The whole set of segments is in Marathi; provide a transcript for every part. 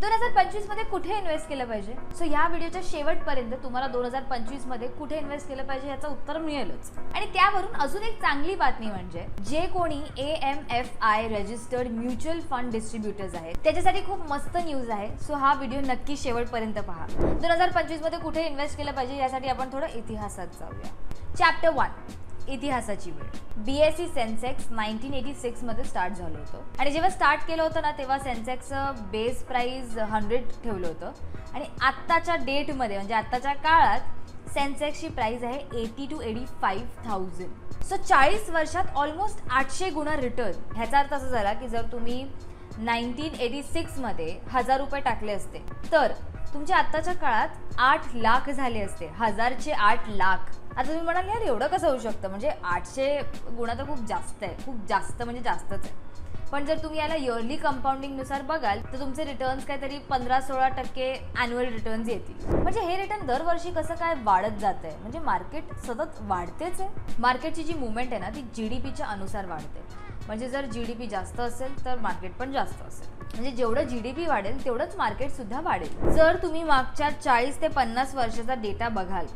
दोन हजार पंचवीसमध्ये कुठे इन्व्हेस्ट केलं पाहिजे? सो या व्हिडिओच्या शेवटपर्यंत तुम्हाला दोन हजार पंचवीसमध्ये कुठे इन्व्हेस्ट केलं पाहिजे याचं उत्तर मिळेलच. आणि त्यावरून अजून एक चांगली बातमी म्हणजे जे कोणी A M F I registered mutual fund distributors आहेत त्याच्यासाठी खूप मस्त न्यूज आहे. सो हा व्हिडिओ नक्की शेवटपर्यंत पहा. दोन हजार पंचवीसमध्ये कुठे इन्व्हेस्ट केलं पाहिजे यासाठी आपण थोडं इतिहासात जाऊया. चॅप्टर वन इतिहासाची वेळ. B S C Sensex nineteen eighty सिक्समध्ये start झालं होतं. आणि जेव्हा स्टार्ट केलं होतं ना तेव्हा सेन्सेक्सचं बेस प्राईज हंड्रेड ठेवलं होतं. आणि आत्ताच्या डेटमध्ये म्हणजे आत्ताच्या काळात सेन्सेक्सची प्राईज आहे eighty two eighty five thousand so चाळीस वर्षात ऑलमोस्ट आठशे गुणा रिटर्न ह्याचा अर्थ असा झाला की जर तुम्ही नाईन्टीन एटी सिक्समध्ये हजार रुपये टाकले असते तर तुमच्या आत्ताच्या काळात आठ लाख झाले असते. हजारचे आठ लाख. आता तुम्ही म्हणाल यार एवढं कसं होऊ शकतं? म्हणजे आठशे गुणा तर खूप जास्त आहे. खूप जास्त म्हणजे जास्तच आहे. पण जर तुम्ही याला इयरली कंपाऊंडिंगनुसार बघाल तर तुमचे रिटर्न्स काहीतरी पंधरा सोळा टक्के अॅन्युअल रिटर्न्स येतील. म्हणजे हे रिटर्न दरवर्षी कसं काय वाढत जात आहे म्हणजे मार्केट सतत वाढतेच आहे. मार्केटची जी मुवमेंट आहे ना ती जी डी पीच्या अनुसार वाढते. म्हणजे जर जी डी पी जास्त असेल तर मार्केट पण जास्त असेल. म्हणजे जेवढं जी डी पी वाढेल तेवढंच मार्केट सुद्धा वाढेल. जर तुम्ही मागच्या चाळीस ते पन्नास वर्षाचा डेटा बघाल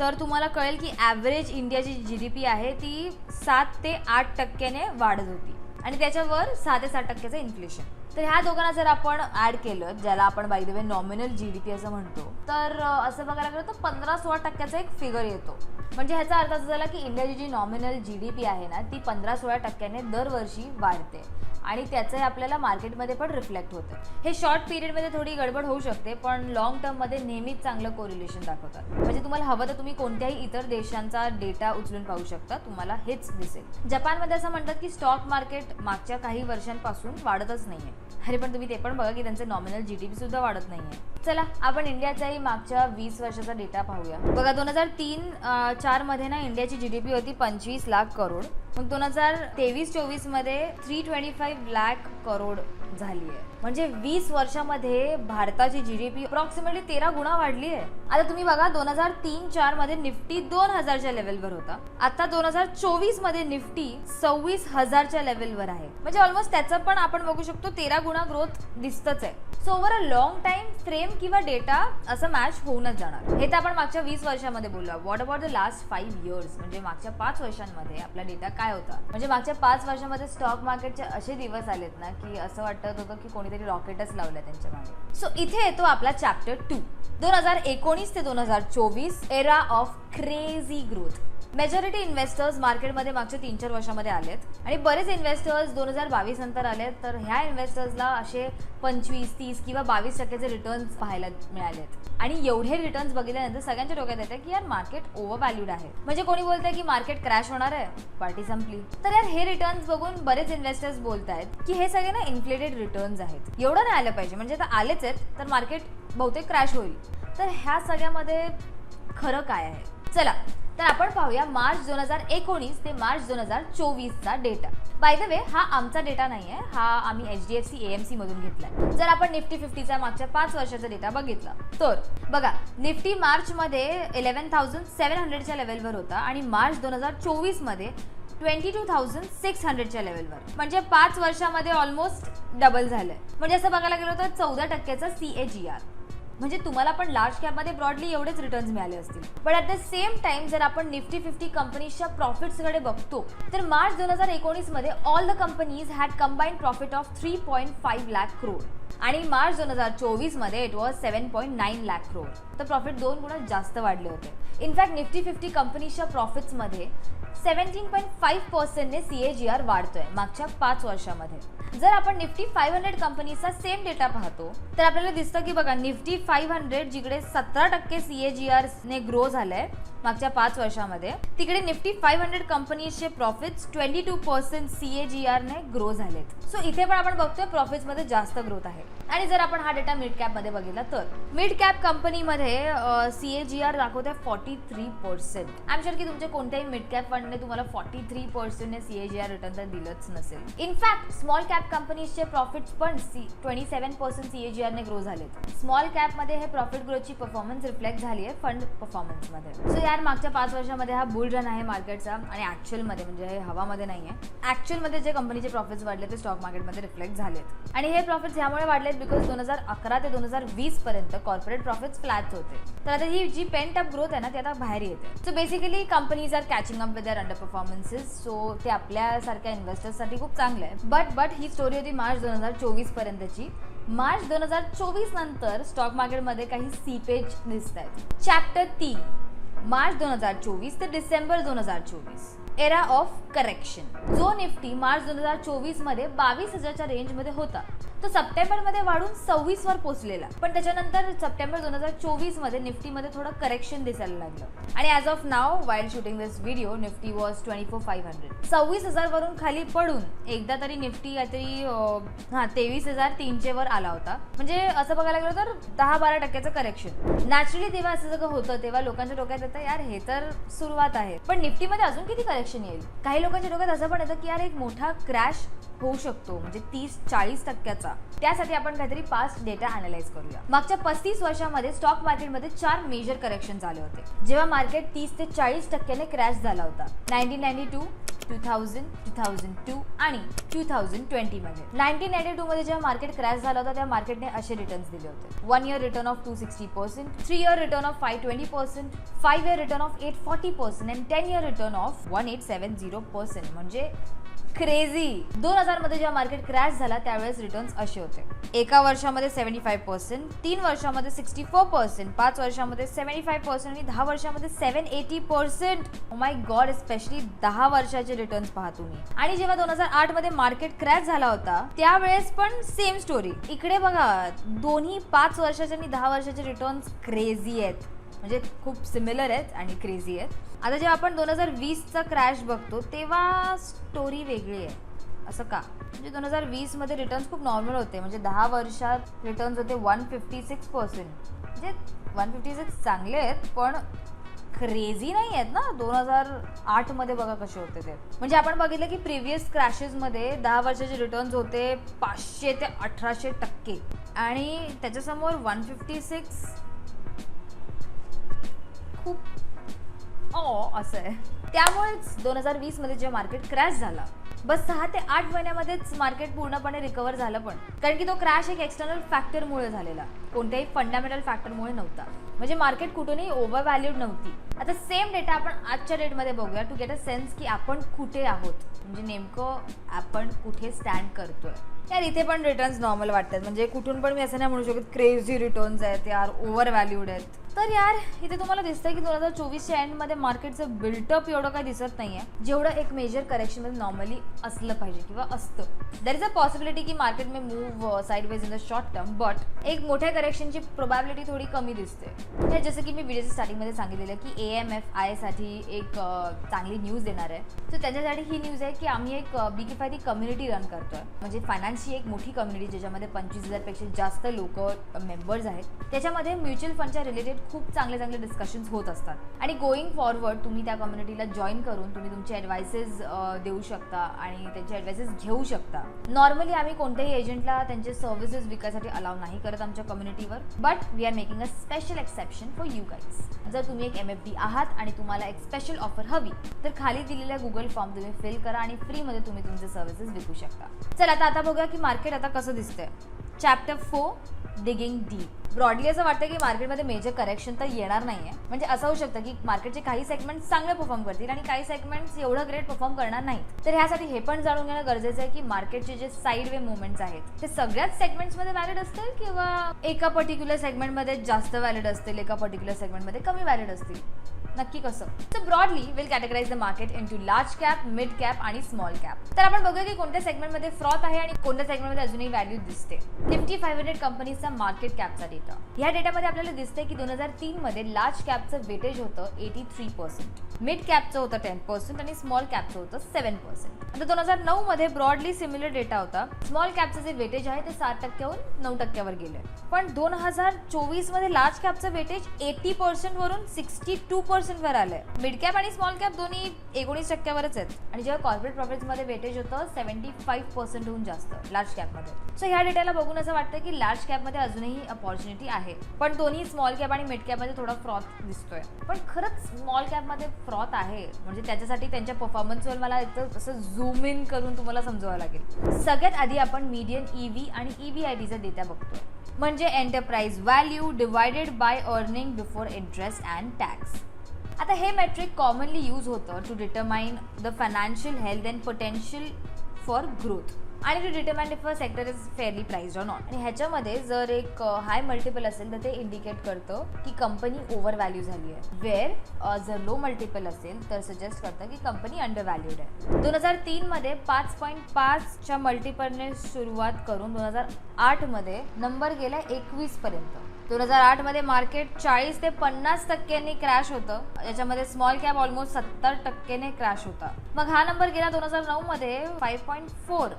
तर तुम्हाला कळेल की ॲव्हरेज इंडियाची जी डी पी आहे ती सात ते आठ टक्क्याने वाढत होती. आणि त्याच्यावर सहा ते सात टक्क्याचं इन्फ्लेशन तर ह्या दोघांना जर आपण ॲड केलं ज्याला आपण by the way nominal G D P असं म्हणतो तर असं बघायला गेलं तर पंधरा सोळा टक्क्याचा एक फिगर येतो. म्हणजे ह्याचा अर्थ असा झाला की इंडियाची जी नॉमिनल जी डी पी आहे ना ती पंधरा सोळा टक्क्याने दरवर्षी वाढते. आणि त्याचंही आपल्याला मार्केटमध्ये पण रिफ्लेक्ट होतं. हे शॉर्ट पिरियडमध्ये थोडी गडबड होऊ शकते पण लॉंग टर्ममध्ये नेहमीच चांगलं कोरिलेशन दाखवतात. म्हणजे तुम्हाला हवं तर तुम्ही कोणत्याही इतर देशांचा डेटा उचलून पाहू शकता तुम्हाला हेच दिसेल. जपानमध्ये असं म्हणतात की स्टॉक मार्केट मागच्या काही वर्षांपासून वाढतच नाहीये. अरे पण तुम्ही ते पण बघा की त्यांचं नॉमिनल जी डी पी सुद्धा वाढत नाहीये. चला आपण इंडियाचाही मागच्या वीस वर्षाचा डेटा पाहूया. बघा दोन हजार तीन चारमध्ये ना इंडियाची जी डी पी होती पंचवीस लाख करोड. मग दोन हजार तेवीस चोवीसमध्ये three twenty five lakh crore झाली आहे म्हणजे वीस वर्षामध्ये भारताची जी डी पी अप्रॉक्सिमेटली तेरा गुणा वाढली आहे आता तुम्ही बघा दोन हजार तीन चारमध्ये निफ्टी दोन हजारच्या लेवलवर होता. आता दोन हजार चोवीसमध्ये निफ्टी सव्वीस हजारच्या लेवलवर आहे. म्हणजे ऑलमोस्ट त्याचं पण आपण बघू शकतो तेरा गुणा ग्रोथ दिसतच आहे. So over a long time frame किंवा डेटा असं मॅच होऊनच जाणार. हे तर आपण मागच्या वीस वर्षामध्ये बोललो. What about the last five years म्हणजे मागच्या पाच वर्षांमध्ये आपला डेटा काय होता? म्हणजे मागच्या पाच वर्षामध्ये स्टॉक मार्केटचे असे दिवस आलेत ना की असं वाटत होतं की कोणीतरी रॉकेटच लावलं त्यांच्या मागे. सो इथे येतो आपला चॅप्टर टू दोन हजार एकोणीस ते दोन हजार चोवीस era of crazy growth majority investors मार्केटमध्ये मागच्या तीन चार वर्षामध्ये आलेत. आणि बरेच इन्व्हेस्टर्स दोन हजार बावीस नंतर आलेत. तर ह्या इन्व्हेस्टर्सला असे पंचवीस तीस किंवा बावीस टक्क्याचे रिटर्न्स पाहायला मिळालेत. आणि एवढे रिटर्न्स बघितल्यानंतर सगळ्यांच्या डोक्यात येतं की यार मार्केट ओव्हर व्हॅल्यूड आहे. म्हणजे कोणी बोलतंय की मार्केट क्रॅश होणार आहे? पार्टी संपली. तर यार हे रिटर्न्स बघून बरेच इन्व्हेस्टर्स बोलतायत की हे सगळे ना इन्फ्लेटेड रिटर्न्स आहेत. एवढं नाही आलं पाहिजे. म्हणजे आता आलेच आहेत तर मार्केट बहुतेक क्रॅश होईल. तर ह्या सगळ्यामध्ये खरं काय आहे? चला तर आपण पाहूया मार्च दोन हजार एकोणीस ते मार्च दोन हजार चोवीसचा डेटा. बाय द वे हा आमचा डेटा नाही आहे हा आम्ही H D F C A M C मधून घेतलाय. जर आपण निफ्टी फिफ्टीचा मागच्या पाच वर्षाचा डेटा बघितला तर बघा निफ्टी मार्च मध्ये इलेव्हन थाउजंड सेव्हन हंड्रेडच्या लेवलवर होता आणि मार्च दोन हजार चोवीसमध्ये ट्वेंटी टू थाउजंड सिक्स हंड्रेडच्या लेवलवर म्हणजे पाच वर्षामध्ये ऑलमोस्ट डबल झालंय. म्हणजे असं बघायला गेलो तर चौदा टक्क्याचा सी ए जी आर म्हणजे तुम्हाला पण लार्ज कॅपमध्ये ब्रॉडली एवढेच रिटर्न्स मिळाले असतील. पण ॲट द सेम टाइम जर आपण निफ्टी फिफ्टी कंपनीजच्या प्रॉफिट्सकडे बघतो तर मार्च दोन हजार एकोणीसमध्ये all the companies had combined profit of three point five lakh crore आणि मार्च दोन हजार चोवीसमध्ये it was seven point nine lakh crore तर प्रॉफिट दोन गुणा जास्त वाढले होते. इनफॅक्ट निफ्टी फिफ्टी कंपनीच्या प्रॉफिट्समध्ये सेव्हन्टीन पॉईंट फाईव्ह पर्सेंटने सी ए जी आर वाढतोय मागच्या पाच वर्षामध्ये. जर आपण निफ्टी फाईव्ह हंड्रेड कंपनीचा सेम डेटा पाहतो तर आपल्याला दिसतं की बघा निफ्टी फाईव्ह हंड्रेड जिकडे सतरा टक्के सी ए जी आरने ग्रो झालंय मागच्या पाच वर्षामध्ये तिकडे Nifty five hundred कंपनीजचे profits twenty two percent C A G आरने grow झालेत. सो इथे पण आपण बघतोय प्रॉफिट्समध्ये जास्त ग्रोथ आहे. आणि जर आपण हा डेटा मिड कॅपमध्ये बघितला तर मिड कॅप कंपनीमध्ये सी ए जी आर दाखवते forty forty three percent I am sure की तुमच्या कोणत्याही मिड कॅप फंडने तुम्हाला फॉर्टी थ्री पर्सेंटने सी सीएजीआर आर रिटर्न तर दिलंच नसेल. इनफॅक्ट स्मॉल कॅप कंपनीजचे प्रॉफिट्स पण C twenty seven percent C ने आरने ग्रो झालेत स्मॉल कॅपमध्ये हे प्रॉफिट ग्रोची परफॉर्मन्स रिफ्लेक्ट झाली आहे फंड परफॉर्मन्समध्ये सो यार मागच्या पाच वर्षामध्ये हा बुल रन आहे मार्केटचा आणि ॲक्च्युअलमध्ये म्हणजे हे हवामध्ये नाही आहे ॲक्च्युअलमध्ये जे कंपनीचे प्रॉफिट्स वाढले ते स्टॉक मार्केटमध्ये रिफ्लेक्ट झालेत. आणि हे प्रॉफिट्स ह्यामुळे वाढलेत बिकॉज दोन हजार अकरा ते दोन हजार वीस पर्यंत कॉर्पोरेट प्रॉफिट्स फ्लॅट होते. तर आता ही जी पेंट अप ग्रोथ आहे ना ती आता बाहेर येते so basically companies are catching up with their under performances so ते आपल्यासारख्या इन्व्हेस्टर्ससाठी खूप चांगलं आहे. बट बट ही स्टोरी होती मार्च दोन हजार चोवीस पर्यंतची. मार्च दोन हजार चोवीस नंतर स्टॉक मार्केटमध्ये काही सीपेज दिसत आहेत. चॅप्टर तीन. मार्च दोन हजार चोवीस ते डिसेंबर दोन हजार चोवीस. एरा ऑफ करेक्शन जो निफ्टी मार्च दोन हजार चोवीसमध्ये बावीस हजारच्या रेंजमध्ये होता. तो सप्टेंबरमध्ये वाढून सव्वीस वर पोहोचलेला. पण त्याच्यानंतर सप्टेंबर दोन हजार चोवीसमध्ये निफ्टीमध्ये थोडं करेक्शन दिसायला लागलं. आणि as of now while shooting this video Nifty was twenty four five hundred सव्वीस हजार वरून खाली पडून एकदा तरी निफ्टी काहीतरी हा तेवीस हजार तीनशे वर आला होता. म्हणजे असं बघायला गेलं तर दहा बारा टक्क्याचं करेक्शन नॅचरली तेव्हा असं सगळं होतं तेव्हा लोकांच्या डोक्यात येतं यार हे तर सुरुवात आहे. पण निफ्टीमध्ये अजून किती करेक्शन येईल? काही लोकांच्या डोक्यात असं पण येतं की यार एक मोठा क्रॅश होऊ शकतो. म्हणजे तीस चाळीस टक्क्याचा. त्यासाठी आपण काहीतरी पास्ट डेटा अनालाइज करूया. मागच्या पस्तीस वर्षामध्ये स्टॉक मार्केटमध्ये चार मेजर करेक्शन झाले होते. जेव्हा मार्केट तीस ते चाळीस टक्क्याने क्रॅश झाला होता. Nineteen ninety two two thousand two thousand two आणि टू थाउजंड ट्वेंटीमध्ये नाईन्टीन नाईन्टी टूमध्ये जेव्हा मार्केट क्रॅश झाला होता तेव्हा मार्केटने असे रिटर्न्स दिले होते. One year return of two sixty percent three year return of five twenty percent five year return of eight forty percent and ten year return of one eight seven zero percent म्हणजे क्रेझी दोन हजारमध्ये जेव्हा मार्केट क्रॅश झाला त्यावेळेस रिटर्न्स असे होते. एका वर्षामध्ये सेव्हन्टी फाईव्ह पर्सेंट तीन वर्षामध्ये सिक्स्टी फोर पर्सेंट पाच वर्षामध्ये सेव्हन्टी फाईव्ह पर्सेंट आणि दहा वर्षामध्ये seven eighty percent my god specially दहा वर्षाचे रिटर्न्स पाहा तुम्ही. आणि जेव्हा दोन हजार आठमध्ये मार्केट क्रॅश झाला होता त्यावेळेस पण सेम स्टोरी इकडे बघा दोन्ही पाच वर्षाचे आणि दहा वर्षाचे रिटर्न्स क्रेझी आहेत. म्हणजे खूप सिमिलर आहेत आणि क्रेझी आहेत. आता जेव्हा आपण दोन हजार वीसचा क्रॅश बघतो तेव्हा स्टोरी वेगळी आहे. असं का? म्हणजे दोन हजार वीसमध्ये रिटर्न्स खूप नॉर्मल होते. म्हणजे दहा वर्षात रिटर्न्स होते वन फिफ्टी सिक्स पर्सेंट म्हणजे वन फिफ्टी सिक्स चांगले आहेत पण क्रेझी नाही आहेत ना? दोन हजार आठमध्ये बघा कसे होते ते. म्हणजे आपण बघितलं की प्रिव्हियस क्रॅशेसमध्ये दहा वर्षाचे रिटर्न्स होते पाचशे ते अठराशे टक्के. आणि त्याच्यासमोर वन फिफ्टी सिक्स खूप ओ असं आहे. त्यामुळेच दोन हजार वीसमध्ये जेव्हा मार्केट क्रॅश झाला बस सहा ते आठ महिन्यामध्येच मार्केट पूर्णपणे रिकवर झालं पण. कारण की तो क्रॅश एक एक्सटर्नल फॅक्टरमुळे झालेला. कोणत्याही फंडामेंटल फॅक्टरमुळे नव्हता. म्हणजे मार्केट कुठूनही ओव्हर व्हॅल्यूड नव्हती. आता सेम डेटा आपण आजच्या डेटमध्ये बघूया टू गेट अ सेन्स की आपण कुठे आहोत. म्हणजे नेमकं आपण कुठे स्टँड करतोय. यार इथे पण रिटर्न्स नॉर्मल वाटतात. म्हणजे कुठून पण मी असं नाही म्हणू शकत क्रेझी रिटर्न्स आहेत यार ओव्हर व्हॅल्यूड आहेत. तर यार इथे तुम्हाला दिसतंय की दोन हजार चोवीसच्या एंडमध्ये मार्केटचं बिल्टअप एवढं काही दिसत नाही आहे जेवढं एक मेजर करेक्शनमध्ये नॉर्मली असलं पाहिजे किंवा असतं. दर इज अ पॉसिबिलिटी की market may move sideways in the short term but एक मोठ्या करेक्शनची प्रोबॅबिलिटी थोडी कमी दिसते. हे जसं की मी व्हिडिओच्या स्टार्टिंगमध्ये सांगितलेलं की ए एम एफ आयसाठी एक uh, चांगली न्यूज देणार आहे. सो त्याच्यासाठी ही न्यूज आहे की आम्ही एक B K fi community run करतोय. म्हणजे फायनान्सची एक मोठी कम्युनिटी ज्याच्यामध्ये पंचवीस हजारपेक्षा जास्त लोक मेंबर्स आहेत. त्याच्यामध्ये म्युच्युअल फंडच्या रिलेटेड खूप चांगले चांगले डिस्कशन्स होत असतात. आणि गोईंग फॉरवर्ड तुम्ही त्या कम्युनिटीला जॉईन करून तुम्ही तुमचे ॲडवायसेस देऊ शकता आणि त्यांचे ॲडवायसेस घेऊ शकता. नॉर्मली आम्ही कोणत्याही एजंटला त्यांचे सर्व्हिसेस विकायसाठी अलाव नाही करत आमच्या कम्युनिटीवर but we are making a special exception for you guys जर तुम्ही एक एम एफ डी आहात आणि तुम्हाला एक स्पेशल ऑफर हवी तर खाली दिलेल्या गुगल फॉर्म तुम्ही फिल करा आणि फ्रीमध्ये तुम्ही तुमचे सर्व्हिसेस विकू शकता. चल आता आता बघूया की मार्केट आता कसं दिसतंय. Chapter four digging deep broadly असं वाटतं की मार्केटमध्ये मेजर करेक्शन तर येणार नाहीये. म्हणजे असं होऊ शकतं की मार्केटचे काही सेगमेंट्स चांगले परफॉर्म करतील आणि काही सेगमेंट्स एवढं ग्रेट परफॉर्म करणार नाहीत. तर ह्यासाठी हे पण जाणून घेणं गरजेचं आहे की मार्केटचे जे साईड वे मुवमेंट्स आहेत ते सगळ्याच सेगमेंट्समध्ये व्हॅलिड असतील किंवा एका पर्टिक्युलर सेगमेंटमध्ये जास्त व्हॅलिड असतील एका पर्टिक्युलर सेगमेंटमध्ये कमी व्हॅलिड असतील? नक्की कसं? तर broadly will categorize the market into large cap mid cap आणि स्मॉल कॅप तर आपण बघूया की कोणत्या सेगमेंटमध्ये फ्रॉथ आहे आणि कोणत्या सेगमेंटमध्ये अजूनही व्हॅल्यू दिसते. निफ्टी फाईव्ह हंड्रेड कंपनीचा मार्केट कॅपचा डेटा या डेटामध्ये आपल्याला दिसते की दोन हजार तीन मध्ये लार्ज कॅपचं वेटेज होतं एटी थ्री पर्सेंट मिड कॅपचं होतं टेन पर्सेंट आणि स्मॉल कॅपचं होतं सेव्हन पर्सेंट आता दोन हजार नऊ मध्ये ब्रॉडली सिमिलर डेटा होता स्मॉल कॅपचं जे वेटेज आहे ते सात टक्क्यावरून नऊ टक्क्यावर गेले पण दोन हजार चोवीसमध्ये लार्ज कॅपचं वेटेज एटी पर्सेंट वरून सिक्स्टी टू पर्सेंट वर आलंय. मिड कॅप आणि स्मॉल कॅप दोन्ही एकोणीस टक्क्यावरच आहेत. आणि जेव्हा कॉर्पोरेट प्रॉफिट्समध्ये वेटेज होतं सेव्हन्टी फाईव्ह पर्सेंटहून जास्त लार्ज कॅपमध्ये सो ह्या डेटाला बघून असं वाटतं की लार्ज कॅपमध्ये अजूनही अपॉर्च्युनिटी आहे. पण दोन्ही स्मॉल कॅप आणि मिड कॅपमध्ये थोडा फ्रॉथ दिसतोय. पण खरंच स्मॉल कॅपमध्ये फ्रॉथ आहे. म्हणजे त्याच्यासाठी त्यांच्या परफॉर्मन्सवर मला असं झूम इन करून तुम्हाला समजावं लागेल. सगळ्यात आधी आपण मीडियन ईव्ही आणि ईव्ही आय डीचा डेटा बघतो म्हणजे enterprise value divided by earning before interest and tax आता हे मॅट्रिक कॉमनली यूज होतं to determine the financial health and potential for growth आणि to determine if a sector is fairly price or not आणि ह्याच्यामध्ये जर एक हाय मल्टिपल असेल तर ते इंडिकेट करतं की कंपनी ओव्हर व्हॅल्यू झाली आहे. वेअर जर लो मल्टिपल असेल तर सजेस्ट करतं की कंपनी अंडर व्हॅल्यूड आहे. दोन हजार तीनमध्ये पाच पॉईंट पाचच्या मल्टिपलने सुरुवात करून दोन हजार आठमध्ये नंबर गेला एकवीसपर्यंत. दोन हजार आठमध्ये मार्केट चाळीस ते पन्नास टक्क्यांनी क्रॅश होतं. याच्यामध्ये स्मॉल कॅप ऑलमोस्ट सत्तर टक्क्याने क्रॅश होता. मग हा नंबर गेला दोन हजार नऊ मध्ये फाईव्ह पॉईंट फोर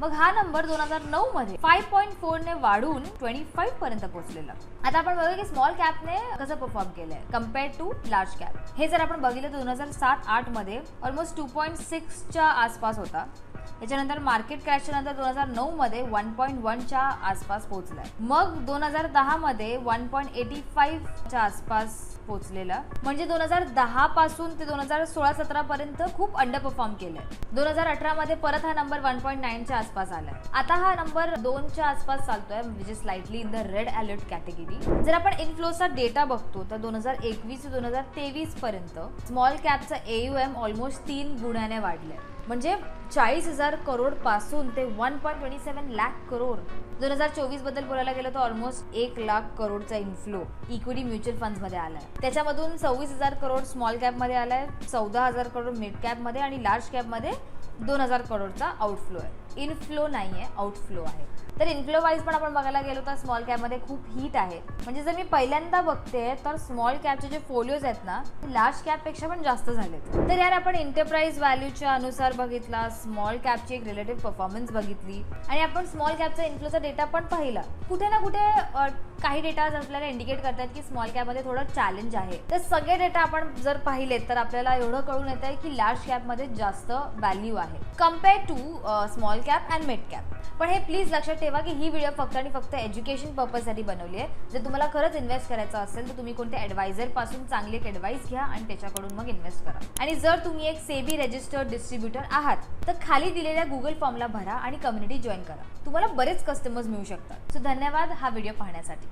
मग हा नंबर दोन हजार नऊ मध्ये फाईव्ह पॉईंट फोर ने वाढून ट्वेंटी फाईव्ह पर्यंत पोहोचलेला. आता आपण बघूया की स्मॉल कॅपने कसं परफॉर्म केलंय कंपेअर टू लार्ज कॅप हे जर आपण बघितलं तर दोन हजार सात आठमध्ये ऑलमोस्ट टू पॉईंट सिक्सच्या आसपास होता. याच्यानंतर मार्केट क्रॅशच्या नंतर दोन हजार नऊ मध्ये वन पॉईंट वनच्या आसपास पोहोचलाय मग दोन हजार दहा मध्ये वन पॉईंट एटी फाईव्हच्या आसपास पोहोचलेला. म्हणजे दोन हजार दहा पासून ते दोन हजार सोळा सतरा पर्यंत खूप अंडर परफॉर्म केलंय दोन हजार अठरा मध्ये परत हा नंबर वन पॉईंट नाईनच्या आसपास आलाय आता हा नंबर दोनच्या आसपास चालतोय म्हणजे slightly in the red alert category जर आपण इन्फ्लोचा डेटा बघतो तर दोन हजार एकवीस ते दोन हजार तेवीस पर्यंत स्मॉल कॅपचं एयू एम ऑलमोस्ट तीन गुणाने वाढलंय. म्हणजे चाळीस हजार करोडपासून ते one point twenty seven lakh crore. दोन हजार चोवीसबद्दल बोलायला गेलं तर ऑलमोस्ट एक लाख करोडचा इन्फ्लो इक्विटी म्युच्युअल फंड्समध्ये मध्ये आलाय. त्याच्यामधून सव्वीस हजार करोड स्मॉल कॅपमध्ये आलाय चौदा हजार करोड मिड कॅपमध्ये आणि लार्ज कॅपमध्ये दोन हजार करोडचा आउटफ्लो आहे. इनफ्लो नाही आहे आउटफ्लो आहे. तर इन्फ्लो वाईज पण आपण बघायला गेलो तर स्मॉल कॅपमध्ये खूप हीट आहे. म्हणजे जर मी पहिल्यांदा बघते तर स्मॉल कॅपचे जे फोलिओज आहेत ना लार्ज कॅपपेक्षा पण जास्त झालेत. तर यार आपण इंटरप्राइज व्हॅल्यूच्या अनुसार बघितला स्मॉल कॅपची एक रिलेटिव्ह परफॉर्मन्स बघितली आणि आपण स्मॉल कॅपचा इन्फ्लोचा डेटा पण पाहिला. कुठे ना कुठे काही डेटा आपल्याला इंडिकेट करतात की स्मॉल कॅपमध्ये थोडं चॅलेंज आहे. तर सगळे डेटा आपण जर पाहिलेत तर आपल्याला एवढं कळून येत आहे की लार्ज कॅपमध्ये जास्त व्हॅल्यू आहे. Compare to small cap and mid cap पण हे प्लीज लक्षात ठेवा की ही व्हिडिओ फक्त आणि फक्त एज्युकेशन पर्पजसाठी बनवली आहे. जर तुम्हाला खरंच इन्व्हेस्ट करायचं असेल तर तुम्ही कोणत्या ॲडवायझरपासून चांगली एक ॲडवाईस घ्या आणि त्याच्याकडून मग इन्व्हेस्ट करा. आणि जर तुम्ही एक सेबी रजिस्टर्ड डिस्ट्रीब्युटर आहात तर खाली दिलेल्या गुगल फॉर्मला भरा आणि कम्युनिटी जॉईन करा. तुम्हाला बरेच कस्टमर्स मिळू शकतात. सो धन्यवाद हा व्हिडिओ पाहण्यासाठी.